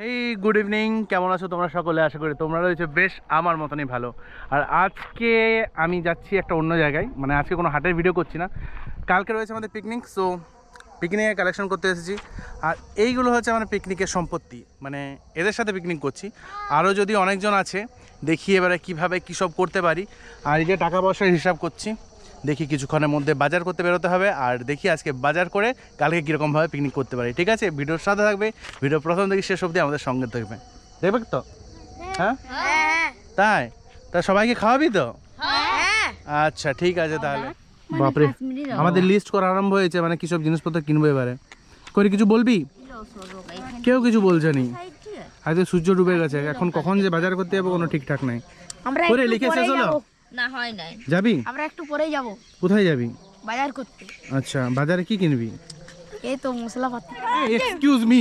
Hey good evening কেমন আছো তোমরা সকলে? আশা করি তোমরা রয়েছে বেশ আমার মতনই ভালো। আর আজকে আমি যাচ্ছি একটা অন্য জায়গায়। মানে আজকে কোনো হাটের ভিডিও করছি না। কালকে রয়েছে আমাদের পিকনিক সো পিকনিকে কালেকশন করতে এসেছি। আর এইগুলো হচ্ছে আমার পিকনিকের সম্পত্তি। মানে এদের সাথে পিকনিক করছি। আরও যদি অনেকজন আছে দেখি এবারে কীভাবে কী সব করতে পারি। আর এই যে টাকা পয়সার হিসাব করছি। দেখি কিছুক্ষণের মধ্যে বাজার করতে বেরোতে হবে আর দেখি আজকে বাজার করে কালকে কীরকমভাবে পিকনিক করতে পারি ঠিক আছে? ভিডিওর সাথে থাকবে ভিডিও প্রথম থেকে শেষ অবধি আমাদের সঙ্গে থাকবে। দেখবে তো? হ্যাঁ? তাই? তা সবাইকে খাওয়াবি তো? আচ্ছা ঠিক আছে তাহলে। বাপরে আমাদের লিস্ট করা আরম্ভ হয়েছে মানে কি সব জিনিসপত্র কিনবো এবারে? করে কিছু বলবি? কেউ কিছু বলছে নি। আজকে সূর্য ডুবে গেছে এখন কখন যে বাজার করতে যাব কোনো ঠিকঠাক নাই। করে একটু লিখে শেষ হলো? যাব। না হয় নাই। যাবি? আমরা একটু পরেই যাব। কোথায় যাবি? বাজার করতে। আচ্ছা বাজারে কি কিনবি? এই তো মশলা পাতি। এক্সকিউজ মি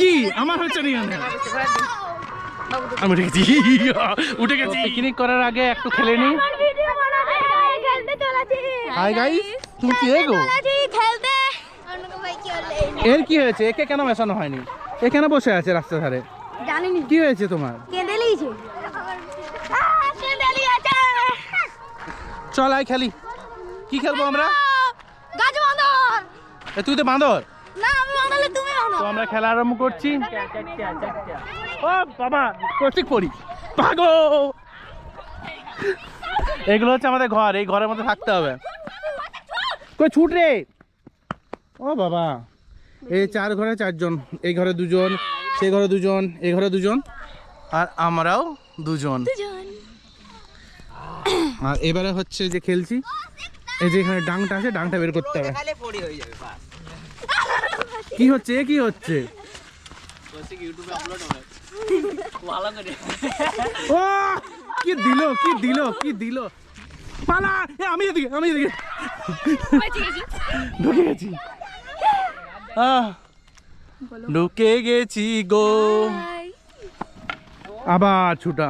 কি আমার হচ্ছে আমি উঠে গেছি। উঠে গেছি। পিকনিক করার আগে একটু খেলে নি। হাই গাইস তুমি কি এগো? এর কি হয়েছে? একে কেন মেশানো হয়নি? এ কেন বসে আছে রাস্তার ধারে জানিনি। কি হয়েছে তোমার? কেঁদে লিয়েছে চল আয় খেলি। কি খেলব আমরা? গাছ বাঁধর এ, তুই তো বাঁদর। না আমি বাঁধালে তুমি তো আমরা খেলা আরম্ভ করছি। ও বাবা কৌশিক পড়ি। ভাগো এগুলো হচ্ছে আমাদের ঘর এই ঘরের মধ্যে থাকতে হবে। কই ছুট রে? ও বাবা। এই চার ঘরে চারজন এই ঘরে দুজন সেই ঘরে দুজন এই ঘরে দুজন আর আমরাও দুজন। আর এবারে হচ্ছে যে খেলছি এই যে এখানে ডাংটা আছে ডাংটা বের করতে হবে। কি হচ্ছে? এ কি হচ্ছে? ও কি দিল কি দিল কি দিল? পালা! আমি এদিকে আমি এদিকে। ঢুকে গেছি। ঢুকে গেছি গো। আবার ছুটা।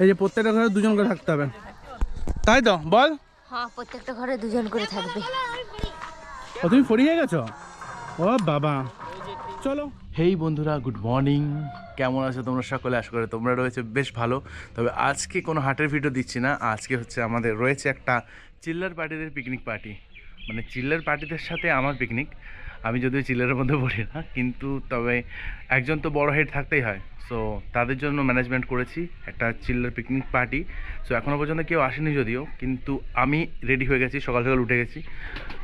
এই যে প্রত্যেকটা ঘরে দুজন করে থাকতে হবে। তাই তো? বল। হ্যাঁ প্রত্যেকটা ঘরে দুজন করে থাকবে। ও তুমি ফরি হয়ে গেছো? ও বাবা। চলো। হেই বন্ধুরা গুড মর্নিং কেমন আছো তোমরা সকলে? আশা করে তোমরা রয়েছে বেশ ভালো। তবে আজকে কোনো হাটের ভিডিও দিচ্ছি না। আজকে হচ্ছে আমাদের রয়েছে একটা চিল্লার পার্টিদের পিকনিক পার্টি মানে চিল্লার পার্টিদের সাথে আমার পিকনিক আমি যদিও চিল্লারের মধ্যে পড়ি না, কিন্তু তবে একজন তো বড় হেড থাকতেই হয়। সো তাদের জন্য ম্যানেজমেন্ট করেছি একটা চিল্লার পিকনিক পার্টি সো এখনও পর্যন্ত কেউ আসেনি যদিও কিন্তু আমি রেডি হয়ে গেছি সকাল সকাল উঠে গেছি।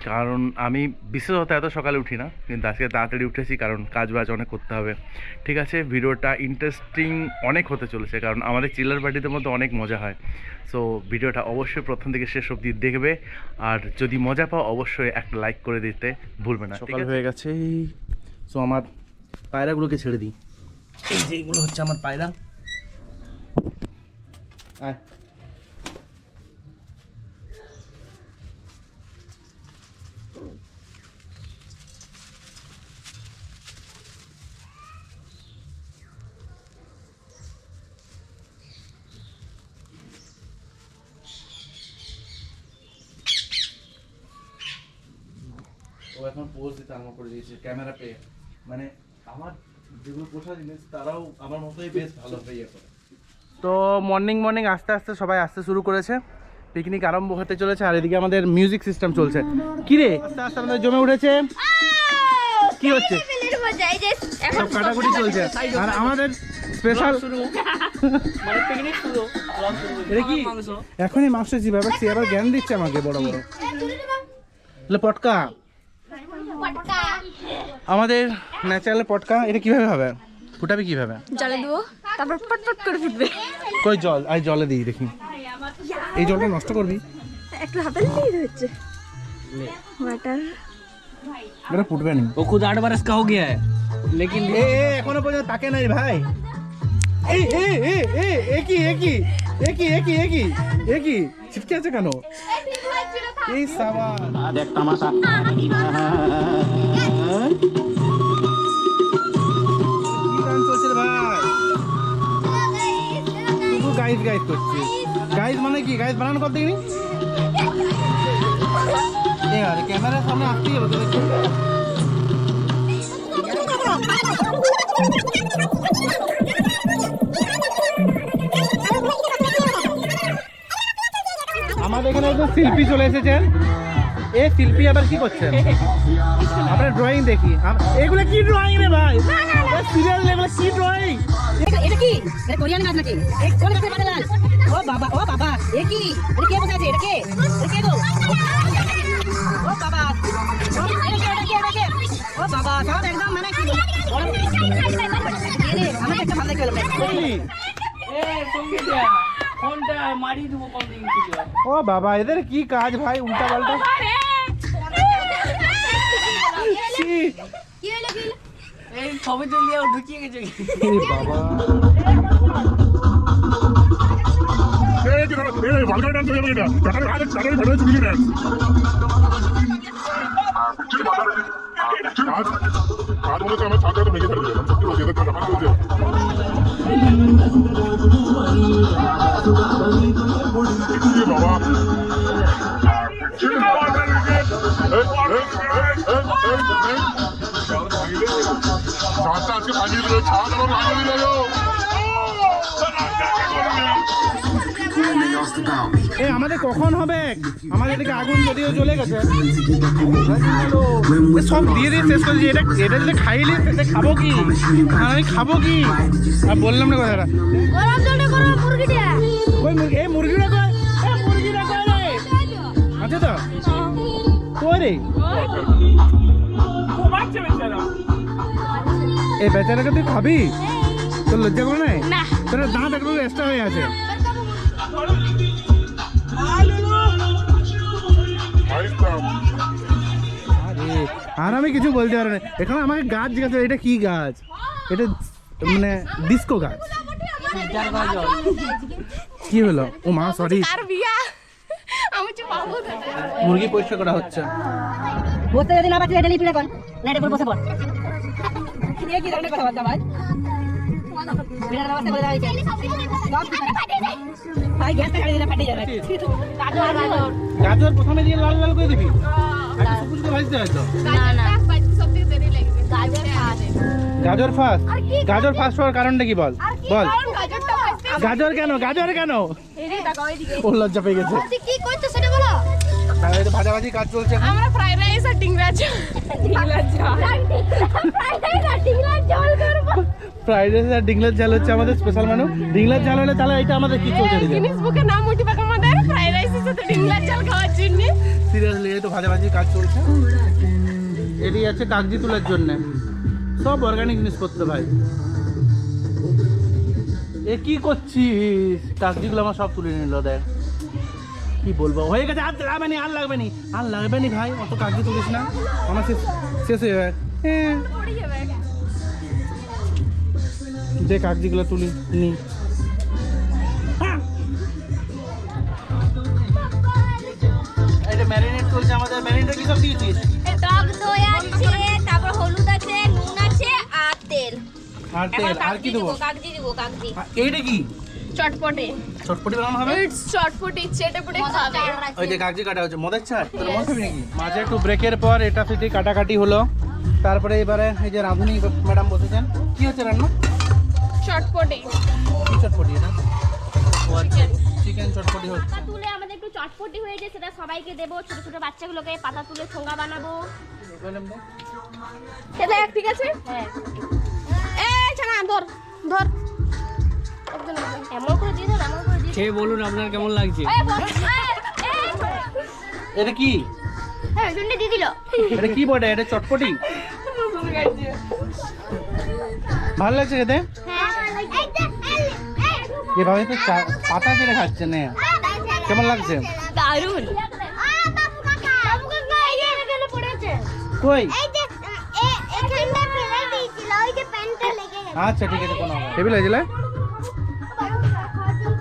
কারণ আমি বিশেষত এত সকালে উঠি না কিন্তু আজকে তাড়াতাড়ি উঠেছি কারণ কাজ বাজ অনেক করতে হবে। ঠিক আছে ভিডিওটা ইন্টারেস্টিং অনেক হতে চলেছে কারণ আমাদের চিল্লার পার্টিতে মধ্যে অনেক মজা হয়। সো ভিডিওটা অবশ্যই প্রথম থেকে শেষ অবধি দেখবে আর যদি মজা পাও অবশ্যই একটা লাইক করে দিতে ভুলবে না সকাল হয়ে গেছে। সো আমার পায়রাগুলোকে ছেড়ে দিই। এই যে এগুলো হচ্ছে আমার পায়রা। আয়। ও এখন পোজ দিতে আরম্ভ করে দিয়েছে ক্যামেরা পেয়ে। মানে আমার যেগুলো পোষা জিনিস তারাও আমার মতোই বেশ ভালো ইয়ে করে তো মর্নিং মর্নিং আস্তে আস্তে সবাই আসতে শুরু করেছে। পিকনিক আরম্ভ হতে চলেছে আর এদিকে আমাদের মিউজিক সিস্টেম চলছে। কি রে? আস্তে আস্তে আমাদের জমে উঠেছে। কি হচ্ছে? সব কাটাকুটি চলছে। আর আমাদের স্পেশাল এটা কি? এখনই মাংস সে আবার জ্ঞান দিচ্ছে আমাকে বড় বড়। পটকা। আমাদের ন্যাচারাল পটকা এটা কিভাবে হবে ফুটাবে কিভাবে জলে দেবো তারপর পটপট করে ফুটবে কই জল আই জলে দিই দেখি এই জলটা নষ্ট করবি একটু হাতে নিয়ে হচ্ছে ওয়াটার এটা ফুটবে না वो खुद आठ बरस का हो गया है लेकिन এ এ, এখনো পর্যন্ত তাকে নাই ভাই এই এ এ এ একই একই একই একই একই একই ছিটকে আছে কেন এই সাবা আজ এক তামাশা গাইজ গাইজ করছে। গাইজ মানে কি? গাইজ বানানো করতে গিয়ে ক্যামেরার সামনে আসতেই হবে আমাদের এখানে একজন শিল্পী চলে এসেছেন। এ শিল্পী আবার কি করছেন? আপনার ড্রয়িং দেখি। এগুলো কি ড্রয়িং রে ভাই? সিরিয়াল এগুলো কি ড্রয়িং এটা কি? এটা কোরিয়ান নাচ নাকি? কোন ও বাবা ও বাবা। এ কি? এটা কে বসে আছে? এটা কে? এটা কে গো? ও বাবা। ও, বাবা সব একদম মানে কি? আমাকে একটা ভালো দেখে গেল এ সঙ্গে দেয়া ফোনটা মারি দেবো কোন দিন ও বাবা এদের কি কাজ ভাই উল্টা পাল্টা এই ছবি তুলিয়ে ঢুকিয়ে গেছে বাবা ভালো ডান্স হয়ে গেল টাকার হাতে টাকার ভালো চুরি না আজ আজ মনে হচ্ছে আমার ছাত্র ভেঙে ফেলবে আমি সত্যি বলছি এদের টাকা এ আমাদের কখন হবে? আমাদের এদিকে আগুন যদিও চলে গেছে। সব দিয়ে দিয়ে শেষ করেছি এটা এটা যদি খাইলে এটা খাব কি? আমি খাব কি? আর বললাম না কথাটা। এই মুরগিটা কয় মুরগিটা কয় রে? আছে তো? কই রে? এই বেচারাকে তুই খাবি? তোর লজ্জা করে নাই? তোর দাঁত একটু এক্সট্রা হয়ে আছে। আরে আর আমি কিছু বলতে পারব না। এখানে আমাকে গাছ জিজ্ঞাসা এটা কি গাছ? এটা মানে ডিস্কো গাছ। কি হলো? ও মা সরি মুরগি পরিষ্কার করা হচ্ছে। বসতে যদি না এটা লিপি বসে পড়। কি ধরনের কথা বলতে ভাই গাজর প্রথমে দিয়ে লাল লাল করে দিবি। সবুজ করে ভাজতে হয় তো। না না গাজর গাজর ফার্স্ট গাজর ফার্স্ট হওয়ার কারণটা কি বল? বল। গাজর কেন? গাজর কেন? ওর লজ্জা পেয়ে গেছে। কি করছ সেটা বলো ভাজাভাজি কাজ চলছে আমরা ফ্রাইড রাইস আর ডিংলা ঝোল ডিংলা ঝোল ফ্রাইড রাইস আর ঝোল করব ফ্রাইড রাইস আর ডিংলার ঝাল হচ্ছে আমাদের স্পেশাল মেনু ডিংলার ঝাল হলে তাহলে এটা আমাদের কি চলছে জিনিস বুকে নাম উঠি পাক আমাদের ফ্রাইড রাইসের সাথে ডিংলা ঝোল খাওয়ার জন্য। সিরিয়াসলি এই তো ভাজাভাজি কাজ চলছে। এটি আছে কাগজি তোলার জন্য। সব অর্গানিক জিনিসপত্র ভাই। এ কি করছিস? কাগজিগুলো আমার সব তুলে নিল দেখ। কি বলব? হয়ে গেছে আর লাগবে নি আর লাগবে নি। আর লাগবে নি ভাই অত কাগজি তুলিস না। আমার শেষ শেষ হয়ে যাবে হ্যাঁ। যে কাগজিগুলো তুলি নি। হ্যাঁ। এটা ম্যারিনেট চলছে আমাদের ম্যারিনেটে কি সব দিয়েছিস টক দই আছে তারপর হলুদ আছে নুন আছে আর তেল। আর তেল আর কি দেবো কাগজি দিব কাগজি। এইটা কি? চটপটে। চটপটি বানানো হবে? ইটস চটপটি চেটে খাবে। ওই যে কাগজি কাটা হচ্ছে মদের চাট? তোর মদ খাবি নাকি? মাঝে একটু ব্রেকের পর এটা সেটি কাটাকাটি হলো। তারপরে এবারে এই যে রাঁধুনি ম্যাডাম বসেছেন। কি হচ্ছে রান্না? চটপটি। কি চটপটি এটা? চিকেন চটপটি হচ্ছে পাতা তুলে আমাদের একটু চটপটি হয়েছে সেটা সবাইকে দেবো ছোট ছোট বাচ্চাগুলোকে পাতা তুলে ঠোঙ্গা বানাবো। এটা এক ঠিক আছে? হ্যাঁ। এ ছানা ধর ধর। এমন করে দিয়ে এমন করে দিয়ে খেয়ে বলুন আপনার কেমন লাগছে। এই এই, এই। এটা কি? হ্যাঁ দিয়ে দিল। এটা কি বটে? এটা চটপটি? ভালো লাগছে খেতে? এভাবে তো পাতা ফেলে খাচ্ছে না। কেমন লাগছে। কই? এই যে, এ, এখানটা ফেলে দিয়েছিল, ওই যে প্যান্টটা লেগে গেছে। আচ্ছা ঠিক আছে কোনো টেবিল হয়েছিল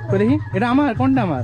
তো দেখি? এটা আমার কোনটা আমার?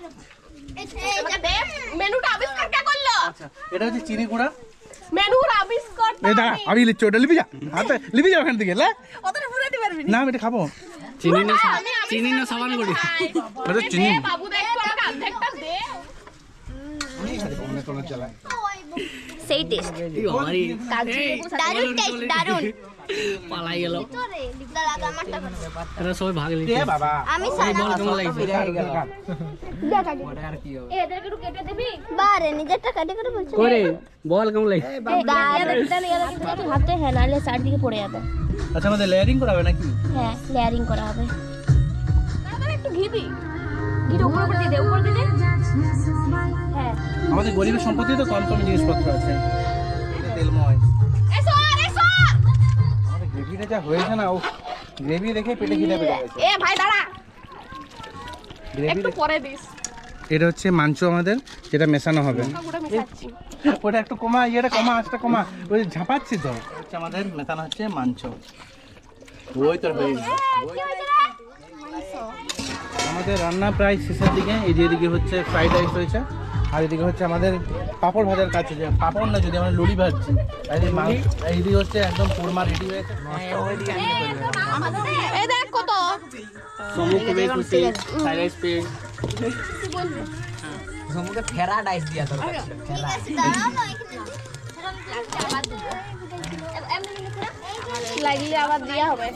আচ্ছা, এটা হচ্ছে চিনি গুঁড়া। ওটা লিপি হাতে লিপি ওখান থেকে না। আমি এটা খাব। চিনি না চিনি না সাবান গুঁড়ি। চিনি। সেই টেস্ট দারুণ টেস্ট দারুণ। পালাই গেল। এরা সবাই ভাগ এ বাবা। আমি বল কেমন লাগছে? এ কেটে দিবি? বারে নিজেরটা কাটে করে বল কেমন লাগছে? হাতে হ্যাঁ চারদিকে পড়ে যাবে। আচ্ছা আমাদের লেয়ারিং করা হবে নাকি? হ্যাঁ লেয়ারিং করা হবে। একটু ঘি দি ঘিটা উপর উপর দিয়ে দে উপর হ্যাঁ। আমাদের গরিবের সম্পত্তি তো কম কম জিনিসপত্র আছে। তেলময়। গ্রেভিটা যা হয়েছে না ও গ্রেভি দেখে পেটে খিদে পেয়ে গেছে। এ ভাই দাঁড়া। গ্রেভি একটু পরে দিস। এটা হচ্ছে মাংস আমাদের যেটা মেশানো হবে। ওটা একটু কমা ইয়েটা কমা আঁচটা কমা। ওই ঝাপাচ্ছি তো। হচ্ছে আমাদের মেশানো হচ্ছে মাংস ওই তোর হয়ে আমাদের রান্না প্রায় শেষের দিকে এই যে এদিকে হচ্ছে ফ্রাইড রাইস রয়েছে। আর এদিকে হচ্ছে আমাদের পাপড় ভাজার কাজ যে পাপড় না যদি আমরা লুড়ি ভাজছি এইদিকে হচ্ছে একদম কোরমা রেডি হয়েছে এই দেখ কত। খুশি পে এখানে। লাগলে আবার দেওয়া হবে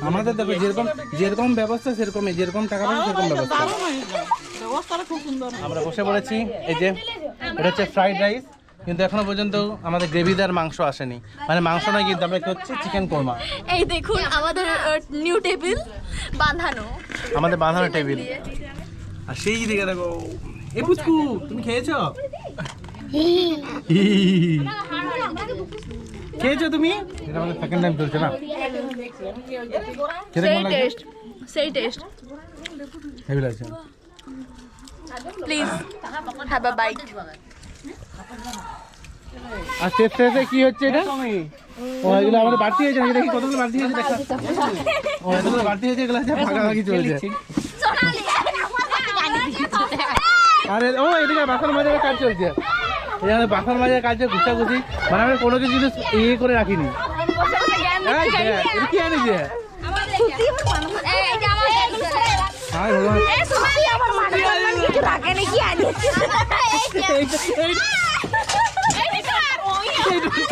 আমাদের দেখো যেরকম যেরকম ব্যবস্থা সেরকমই। যেরকম টাকা পয়সা সেরকম ব্যবস্থা। আমরা বসে পড়েছি এই যে এটা হচ্ছে ফ্রাইড রাইস কিন্তু এখনও পর্যন্ত আমাদের গ্রেভিদার মাংস আসেনি। মানে মাংস নয় কিন্তু আমরা কি হচ্ছে চিকেন কোরমা। এই দেখুন আমাদের নিউ টেবিল বাঁধানো। আমাদের বাঁধানো টেবিল আর সেই দিকে দেখো এ পুচকু তুমি খেয়েছো? খেয়েছো তুমি? এটা আমাদের সেকেন্ড টাইম চলছে না? সেই টেস্ট সেই টেস্ট হেভি লাগছে। প্লিজ হ্যাভ আ বাইট আর শেষ শেষে কি হচ্ছে এটা? ও এগুলো আমাদের বাড়তি হয়েছে নাকি? দেখি কতগুলো বাড়তি হয়েছে দেখা। ও এতগুলো বাড়তি হয়েছে এগুলো হচ্ছে ভাগাভাগি চলছে আরে ও এদিকে বাসন মাজার কাজ চলছে। এখানে বাসন মাজার কাজ ঘুষাঘুষি মানে আমি কোনো কিছু ইয়ে করে রাখিনি।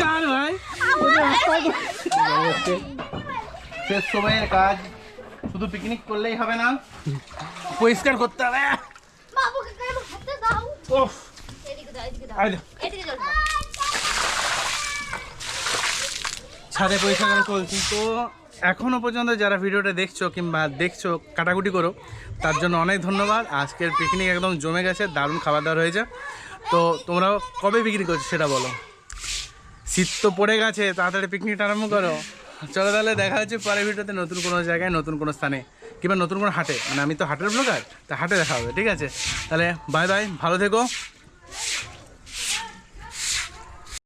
কার ভাই এটা হাসপাতাল। হচ্ছে শেষ সময়ের কাজ শুধু পিকনিক করলেই হবে না পরিষ্কার করতে হবে বাবুকে কেন হাতে দাও ওফ এদিকে দাও এদিকে দাও ছাদে পরিষ্কার চলছি তো এখনও পর্যন্ত যারা ভিডিওটা দেখছ কিংবা দেখছ, কাটাকুটি করো, তার জন্য অনেক ধন্যবাদ। আজকের পিকনিক একদম জমে গেছে, দারুণ খাবার দাবার হয়েছে তো তোমরা কবে বিক্রি করছ সেটা বলো। শীত তো পড়ে গেছে, তাড়াতাড়ি পিকনিকটা আরম্ভ করো। চলো তাহলে দেখা হচ্ছে পরের ভিডিওতে নতুন কোনো জায়গায়, নতুন কোনো স্থানে, কিংবা নতুন কোনো হাটে। মানে আমি তো হাটের ব্লগার তা হাটে দেখা হবে, ঠিক আছে? তাহলে বাই বাই ভালো থেকো।